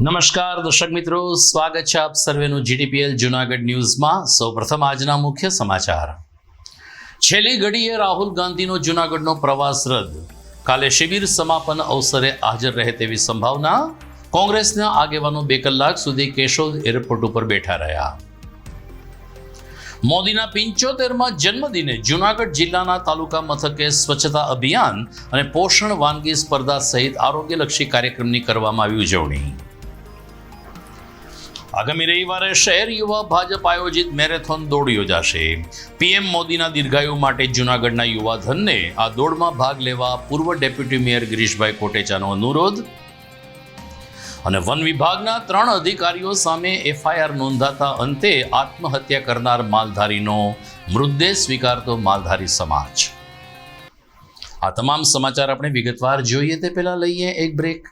નમસ્કાર, દર્શક મિત્રો. સ્વાગત છે આપ સર્વેનું જીટીપીએલ જુનાગઢ ન્યૂઝમાં. સૌપ્રથમ આજના મુખ્ય સમાચાર. છેલ્લી ઘડીએ રાહુલ ગાંધીનો જુનાગઢનો પ્રવાસ રદ. કાલે શિબિર સમાપન અવસરે હાજર રહે તેવી સંભાવના કોંગ્રેસના આગેવાનો બે કલાક સુધી કેશોદ એરપોર્ટ ઉપર બેઠા રહ્યા. મોદીના પિંચોતેરમાં જન્મદિને જુનાગઢ જિલ્લાના તાલુકા મથકે સ્વચ્છતા અભિયાન અને પોષણ વાનગી સ્પર્ધા સહિત આરોગ્યલક્ષી કાર્યક્રમની કરવામાં આવી ઉજવણી. આગામી રવિવારે શહેર યુવા ભાજપ આયોજિત મેરેથોન દોડ યોજાશે. પીએમ મોદીના દીર્ઘાયુ માટે જૂનાગઢના યુવાધનને આ દોડમાં ભાગ લેવા પૂર્વ ડેપ્યુટી મેયર ગિરીશભાઈ કોટેચાનો અનુરોધ. અને વન વિભાગના ત્રણ અધિકારીઓ સામે એફઆઈઆર નોંધાતા અંતે આત્મહત્યા કરનાર માલધારીનો મૃતદેહ સ્વીકારતો માલધારી સમાજ. આ તમામ સમાચાર આપણે વિગતવાર જોઈએ તે પહેલાં લઈએ એક બ્રેક.